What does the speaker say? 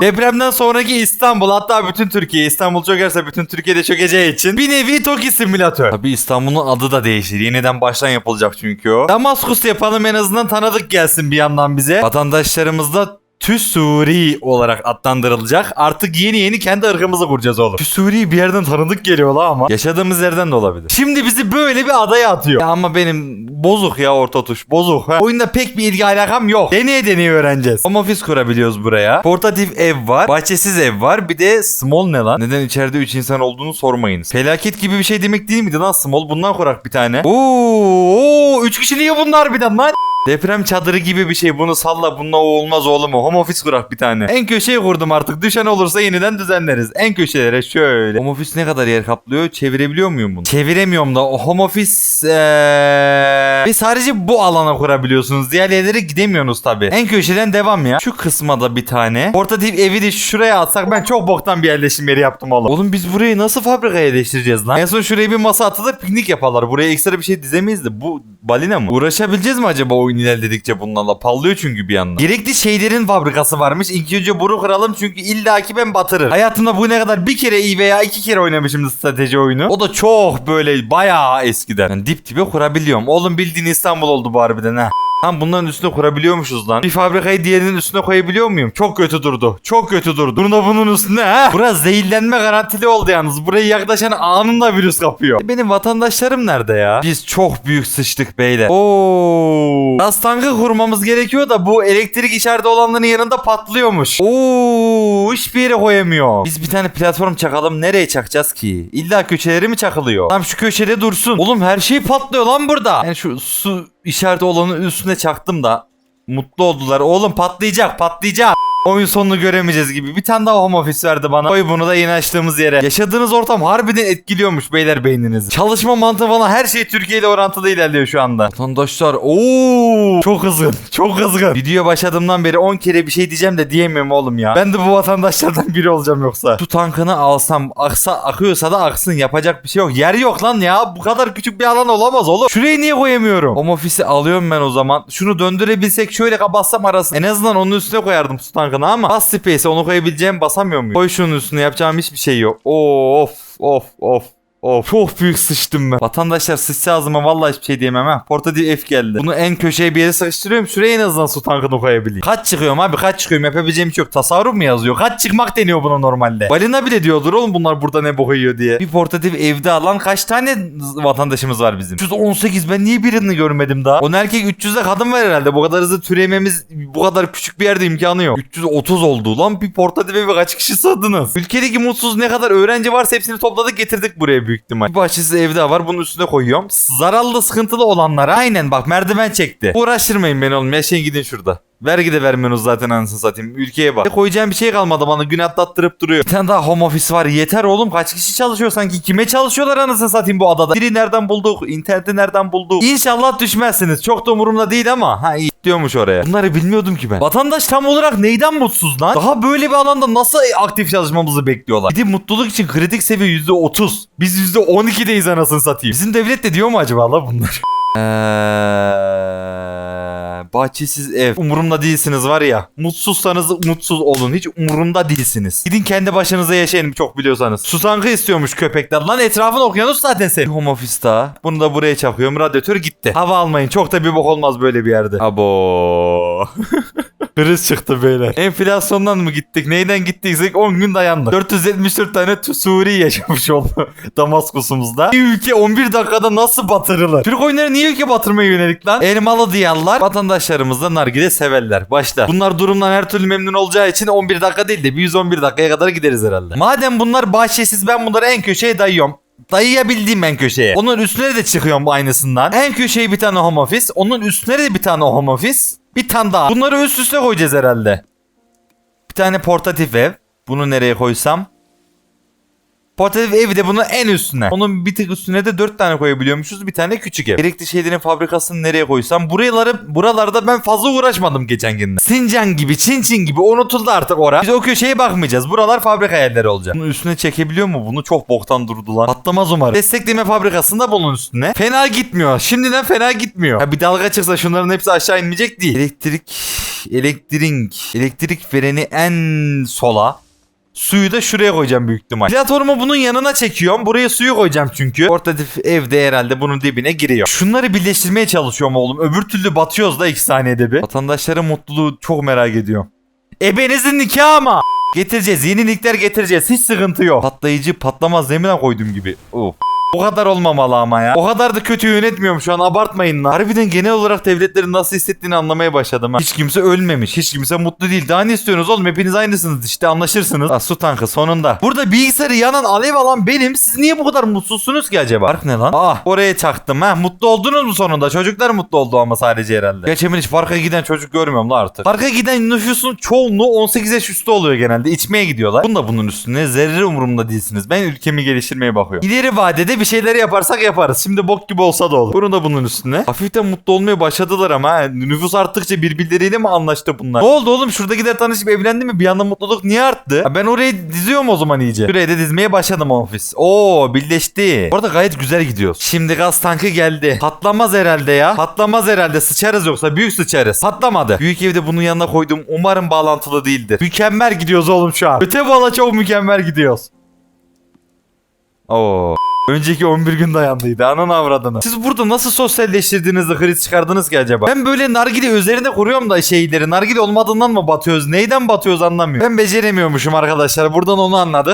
Depremden sonraki İstanbul hatta bütün Türkiye İstanbul çökerse bütün Türkiye'de çökeceği için bir nevi TOKİ simülatör. Tabi İstanbul'un adı da değişir. Yeniden baştan yapılacak çünkü o. Damaskus yapalım en azından tanıdık gelsin bir yandan bize. Vatandaşlarımız da Tüsuri olarak adlandırılacak. Artık yeni yeni kendi ırkımızı kuracağız oğlum. Tüsuri bir yerden tanıdık geliyor la ama. Yaşadığımız yerden de olabilir. Şimdi bizi böyle bir adaya atıyor. Ya ama benim bozuk ya orta tuş. Bozuk. Ha. Oyunda pek bir ilgi alakam yok. Deneye deneye öğreneceğiz. Home office kurabiliyoruz buraya. Portatif ev var. Bahçesiz ev var. Bir de small ne lan? Neden içeride 3 insan olduğunu sormayınız. Felaket gibi bir şey demek değil miydi lan small? Bundan kurak bir tane. Oo, 3 kişi niye bunlar bir de lan? Deprem çadırı gibi bir şey. Bunu salla bununla o olmaz oğlum. Home office kurak bir tane. En köşeye kurdum artık. Düşen olursa yeniden düzenleriz. En köşelere şöyle. Home office ne kadar yer kaplıyor? Çevirebiliyor muyum bunu? Çeviremiyorum da. O home office ee... Ve sadece bu alana kurabiliyorsunuz. Diğer yerlere gidemiyorsunuz tabi. En köşeden devam ya. Şu kısma da bir tane. Portatif evi de şuraya atsak ben çok boktan bir yerleşim yeri yaptım oğlum. Oğlum biz burayı nasıl fabrikaya yerleştireceğiz lan? En son şuraya bir masa atılır piknik yaparlar. Buraya ekstra bir şey dizemeyiz de. Bu balina mı? Uğraşabileceğiz mi acaba oyun ilerledikçe bunlarla? Pallıyor çünkü bir yandan. Gerekli şeylerin fabrikası varmış. İlk önce bunu kıralım çünkü illaki ben batırır. Hayatımda bu ne kadar bir kere iyi veya iki kere oynamışım strateji oyunu. O da çok böyle bayağı eskiden. Yani dip dibe kurabiliyorum. Oğlum bildiğin İstanbul oldu bu harbiden ha. Tam bunların üstüne kurabiliyormuşuz lan. Bir fabrikayı diğerinin üstüne koyabiliyor muyum? Çok kötü durdu. Çok kötü durdu. Bunu bunun üstüne ha. Burası zehirlenme garantili oldu yalnız. Burayı yaklaşan anında virüs kapıyor. E Benim vatandaşlarım nerede ya? Biz çok büyük sıçtık beyler. Oo. Gaz tankı kurmamız gerekiyor da bu elektrik içeride olanların yanında patlıyormuş. Oo, hiçbir yere koyamıyor. Biz bir tane platform çakalım. Nereye çakacağız ki? İlla köşeleri mi çakılıyor? Tam şu köşede dursun. Oğlum her şey patlıyor lan burada. Yani şu su işareti olanın üstüne çaktım da mutlu oldular. Oğlum patlayacak patlayacak. Oyun sonunu göremeyeceğiz gibi. Bir tane daha home office verdi bana. Koy bunu da yeni açtığımız yere. Yaşadığınız ortam harbiden etkiliyormuş beyler beyninizi. Çalışma mantığı falan her şey Türkiye ile orantılı ilerliyor şu anda. Vatandaşlar ooo çok kızgın. Çok kızgın. Video başladığımdan beri 10 kere bir şey diyeceğim de diyemiyorum oğlum ya. Ben de bu vatandaşlardan biri olacağım yoksa. Su tankını alsam aksa akıyorsa da aksın yapacak bir şey yok. Yer yok lan ya. Bu kadar küçük bir alan olamaz oğlum. Şurayı niye koyamıyorum? Home office'i alıyorum ben o zaman. Şunu döndürebilsek şöyle kapatsam arasın. En azından onun üstüne koyardım su tankını ama bas space'e onu koyabileceğim basamıyor muyum? Koy şunun üstüne yapacağım hiçbir şey yok. Of of of. Of çok büyük sıçtım ben. Vatandaşlar sıçsa ağzıma vallahi hiçbir şey diyemem ha. Portatif F geldi. Bunu en köşeye bir yere sıkıştırıyorum. Şuraya en azından su tankını koyabileyim. Kaç çıkıyorum abi kaç çıkıyorum yapabileceğim bir şey yok. Tasarruf mu yazıyor? Kaç çıkmak deniyor buna normalde. Balina bile diyordur oğlum bunlar burada ne boku diye. Bir portatif evde alan kaç tane vatandaşımız var bizim? 318 ben niye birini görmedim daha? 10 erkek 300'de kadın var herhalde. Bu kadar hızlı türememiz bu kadar küçük bir yerde imkanı yok. 330 oldu lan bir portatif eve kaç kişi sığdınız? Ülkedeki mutsuz ne kadar öğrenci varsa hepsini topladık getirdik buraya büyük ihtimal. Bir bahçesiz evde var bunun üstüne koyuyorum. Zararlı sıkıntılı olanlara aynen bak merdiven çekti. Uğraştırmayın beni oğlum yaşayın gidin şurada. Vergi de vermiyorsunuz zaten anasını satayım. Ülkeye bak. Koyacağım bir şey kalmadı bana gün atlattırıp duruyor. Bir tane daha home office var. Yeter oğlum kaç kişi çalışıyor sanki? Kime çalışıyorlar anasını satayım bu adada? Biri nereden bulduk? İnterneti nereden bulduk? İnşallah düşmezsiniz. Çok da umurumda değil ama. Ha iyi diyormuş oraya. Bunları bilmiyordum ki ben. Vatandaş tam olarak neyden mutsuz lan? Daha böyle bir alanda nasıl aktif çalışmamızı bekliyorlar? Bir de mutluluk için kritik seviye %30. Biz %12'deyiz anasını satayım. Bizim devlet de diyor mu acaba la bunlar? Eee, bahçesiz ev. Umurumda değilsiniz var ya. Mutsuzsanız mutsuz olun. Hiç umurumda değilsiniz. Gidin kendi başınıza yaşayın çok biliyorsanız. Su tankı istiyormuş köpekler. Lan etrafın okyanus zaten senin. Home office daha. Bunu da buraya çakıyorum. Radyatör gitti. Hava almayın. Çok da bir bok olmaz böyle bir yerde. Abo. Kriz çıktı beyler. Enflasyondan mı gittik? Neyden gittiysek 10 gün dayandık. 474 tane Suri yaşamış oldu Damaskus'umuzda. Bir ülke 11 dakikada nasıl batırılır? Türk oyunları niye ülke batırmaya yönelik lan? Elmalı diyarlar vatandaşlarımız da nargile severler. Başta. Bunlar durumdan her türlü memnun olacağı için 11 dakika değil de bir 111 dakikaya kadar gideriz herhalde. Madem bunlar bahçesiz ben bunları en köşeye dayıyorum. Dayayabildiğim en köşeye. Onun üstüne de çıkıyorum aynısından. En köşeye bir tane home office. Onun üstüne de bir tane home office. Bir tane daha. Bunları üst üste koyacağız herhalde. Bir tane portatif ev. Bunu nereye koysam? Portatif evi de bunun en üstüne. Onun bir tık üstüne de 4 tane koyabiliyormuşuz. Bir tane küçük ev. Gerekli şeylerin fabrikasını nereye koysam. Buraları, buralarda ben fazla uğraşmadım geçen günde. Sincan gibi, Çin Çin gibi unutuldu artık ora. Biz o köşeye bakmayacağız. Buralar fabrika yerleri olacak. Bunun üstüne çekebiliyor mu? Bunu çok boktan durdu lan. Patlamaz umarım. Destekleme fabrikasında bunun üstüne. Fena gitmiyor. Şimdiden fena gitmiyor. Ha bir dalga çıksa şunların hepsi aşağı inmeyecek değil. Elektrik, elektrik, elektrik vereni en sola. Suyu da şuraya koyacağım büyük ihtimal. Platformu bunun yanına çekiyorum. Buraya suyu koyacağım çünkü. Portatif evde herhalde bunun dibine giriyor. Şunları birleştirmeye çalışıyorum oğlum. Öbür türlü batıyoruz da 2 saniyede bir. Vatandaşların mutluluğu çok merak ediyorum. Ebenizin nikahı ama. Getireceğiz. Yenilikler getireceğiz. Hiç sıkıntı yok. Patlayıcı patlamaz zemine koyduğum gibi. Of. O kadar olmamalı ama ya. O kadar da kötü yönetmiyorum şu an abartmayın lan. Harbiden genel olarak devletlerin nasıl hissettiğini anlamaya başladım ha. Hiç kimse ölmemiş. Hiç kimse mutlu değil. Daha ne istiyorsunuz oğlum? Hepiniz aynısınız işte anlaşırsınız. Ah, su tankı sonunda. Burada bilgisayarı yanan alev alan benim. Siz niye bu kadar mutsuzsunuz ki acaba? Fark ne lan? Ah oraya çaktım ha. Mutlu oldunuz mu sonunda? Çocuklar mutlu oldu ama sadece herhalde. Gerçi ben hiç parka giden çocuk görmüyorum la artık. Parka giden nüfusun çoğunluğu 18 yaş üstü oluyor genelde. İçmeye gidiyorlar. Bunu da bunun üstüne zerre umurumda değilsiniz. Ben ülkemi geliştirmeye bakıyorum. İleri vadede bir şeyler yaparsak yaparız. Şimdi bok gibi olsa da olur. Bunu da bunun üstüne. Hafiften mutlu olmaya başladılar ama. Nüfus arttıkça birbirleriyle mi anlaştı bunlar? Ne oldu oğlum? Şuradakiler tanışıp evlendi mi? Bir anda mutluluk niye arttı? Ben orayı diziyorum o zaman iyice. Şuraya da dizmeye başladım ofis. Oo birleşti. Orada gayet güzel gidiyoruz. Şimdi gaz tankı geldi. Patlamaz herhalde ya. Patlamaz herhalde. Sıçarız yoksa. Büyük sıçarız. Patlamadı. Büyük evde bunun yanına koydum. Umarım bağlantılı değildir. Mükemmel gidiyoruz oğlum şu an. Öte bala çok mükemmel gidiyoruz. Oo. Önceki 11 gün dayandıydı. Ananı avradını. Siz burada nasıl sosyalleştirdiğinizde kriz çıkardınız ki acaba? Ben böyle nargile üzerine kuruyorum da şeyleri. Nargile olmadığından mı batıyoruz? Neyden batıyoruz anlamıyorum. Ben beceremiyormuşum arkadaşlar. Buradan onu anladık.